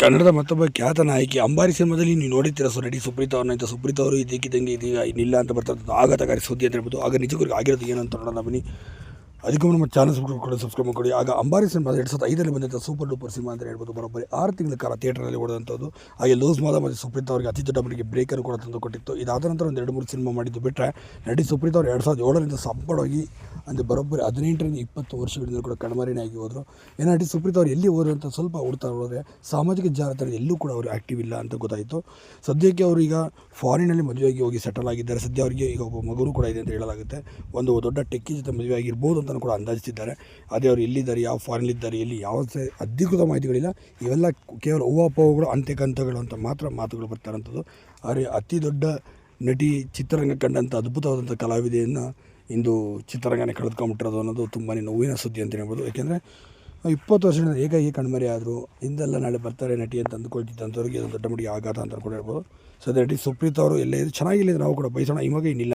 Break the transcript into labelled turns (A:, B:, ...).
A: ಕನ್ನಡದ ಮತ್ತೊಬ್ಬ ಖ್ಯಾತ ನಾಯಕಿ ಅಂಬಾರಿ ಸಿನಿಮಾದಲ್ಲಿ ನೀವು ನೋಡಿರ್ತೀರ? ಸೊ ನಡಿ ಸುಪ್ರೀತ್ ಅವ್ರನ್ನ ಇಂಥ ಸುಪ್ರೀತ್ ಅವರು ಇದಕ್ಕಿದ್ದಂಗೆ ಇದೀಗ ಇನ್ನಿಲ್ಲ ಅಂತ ಬರ್ತಾ ಆಘಾತಕಾರಿ ಸುದ್ದಿ ಅಂತ ಹೇಳ್ಬೋದು. ಆಗ ನಿಜಕ್ಕೂ ಆಗಿರೋದು ಏನು ಅಂತ ನೋಡೋಣ ಬನ್ನಿ. ಅದಕ್ಕೂ ನಮ್ಮ ಚಾನಲ್ ಸಬ್ಸ್ಕ್ರೈಬ್ ಕೂಡ ಸಬ್ಸ್ಕ್ರೈಬ್ ಮಾಡಿ ಆಗ ಅಂಬಾರಿ ಸಿನಿಮಾ ಎರಡು ಸಾವಿರದ ಐದರಲ್ಲಿ ಬಂದಂಥ ಸೂಪರ್ ಡೂಪರ್ ಸಿನಿಮಾ ಅಂತ ಹೇಳ್ಬೋದು. ಬರೋಬ್ಬರಿ ಆರು ತಿಂಗಳ ಕಾಲ ಥಿಯೇಟರ್ನಲ್ಲಿ ಓಡಿದಂಥದ್ದು ಹಾಗೆ ಲೂಸ್ ಮಾದ ಮತ್ತು ಸುಪ್ರೀತ್ ಅವರಿಗೆ ಅತಿ ದೊಡ್ಡ ಮಟ್ಟಿಗೆ ಬ್ರೇಕನ್ನು ಕೂಡ ತಂದು ಕೊಟ್ಟಿತ್ತು. ಇದಾದ ನಂತರ ಒಂದು ಎರಡು ಮೂರು ಸಿನಿಮಾ ಮಾಡಿದ್ದು ಬಿಟ್ಟರೆ ನಟಿ ಸುಪ್ರೀತ್ ಅವರು ಎರಡು ಸಾವಿರದ ಏಳರಿಂದ ಸಂಪಡವಾಗಿ ಅಂದರೆ ಬರೋಬ್ಬರಿ ಹದಿನೆಂಟರಿಂದ ಇಪ್ಪತ್ತು ವರ್ಷಗಳಿಂದ ಕೂಡ ಕಣ್ಮರಿನೇ ಆಗಿ ಹೋದರು. ಏನೋ ನಟಿ ಸುಪ್ರೀತ್ ಅವರು ಎಲ್ಲಿ ಹೋದ್ರು ಅಂತ ಸ್ವಲ್ಪ ಹುಡ್ತಾ ಹೋದರೆ ಸಾಮಾಜಿಕ ಜಾಲತಾಣ ಎಲ್ಲೂ ಕೂಡ ಅವರು ಆ್ಯಕ್ಟಿವ್ ಇಲ್ಲ ಅಂತ ಗೊತ್ತಾಯಿತು. ಸದ್ಯಕ್ಕೆ ಅವರು ಈಗ ಫಾರಿನಲ್ಲಿ ಮದುವೆಯಾಗಿ ಹೋಗಿ ಸೆಟಲ್ ಆಗಿದ್ದಾರೆ. ಸದ್ಯ ಅವರಿಗೆ ಈಗ ಒಬ್ಬ ಮಗು ಕೂಡ ಇದೆ ಅಂತ ಹೇಳಲಾಗುತ್ತೆ. ಒಂದು ದೊಡ್ಡ ಟೆಕ್ಕಿ ಜೊತೆ ಮದುವೆ ಆಗಿರ್ಬೋದು ಅಂತಲೂ ಕೂಡ ಅಂದಾಜಿಸಿದ್ದಾರೆ. ಅದೇ ಅವರು ಎಲ್ಲಿದ್ದಾರೆ, ಯಾವ ಫಾರಿನಲ್ಲಿದ್ದಾರೆ ಎಲ್ಲಿ ಯಾವ ಅಧಿಕೃತ ಮಾಹಿತಿಗಳಿಲ್ಲ. ಇವೆಲ್ಲ ಕೇವಲ ಹೂವಾಪೋಗಳು ಅಂತ್ಯಕಂತಗಳು ಅಂತ ಮಾತ್ರ ಮಾತುಗಳು ಬರ್ತಾರಂಥದ್ದು. ಆದರೆ ಅತಿ ದೊಡ್ಡ ನಟಿ ಚಿತ್ರರಂಗ ಕಂಡಂಥ ಅದ್ಭುತವಾದಂಥ ಕಲಾವಿದೆಯನ್ನು ಇಂದು ಚಿತ್ರರಂಗನೇ ಕಳೆದುಕೊಂಡ್ಬಿಟ್ಟಿರೋದು ಅನ್ನೋದು ತುಂಬಾ ನೋವಿನ ಸುದ್ದಿ ಅಂತ ಹೇಳ್ಬೋದು. ಯಾಕೆಂದರೆ ಇಪ್ಪತ್ತು ವರ್ಷದಿಂದ ಹೇಗಾಗಿ ಕಣ್ಮರೆ ಆದರು ಹಿಂದೆಲ್ಲ ನಾಳೆ ಬರ್ತಾರೆ ನಟಿ ಅಂತ ಅಂದ್ಕೊಳ್ತಿದ್ದಂಥವ್ರಿಗೆ ಇದು ದೊಡ್ಡ ಮಟ್ಟಿಗೆ ಆಘಾತ ಅಂತ ಕೂಡ ಹೇಳ್ಬೋದು. ಸದ್ಯ ನಟಿ ಸುಪ್ರೀತ್ ಅವರು ಎಲ್ಲೇ ಚೆನ್ನಾಗಿಲ್ಲ ನಾವು ಕೂಡ ಬಯಸೋಣ ಇವಾಗ ಇನ್ನಿಲ್ಲ.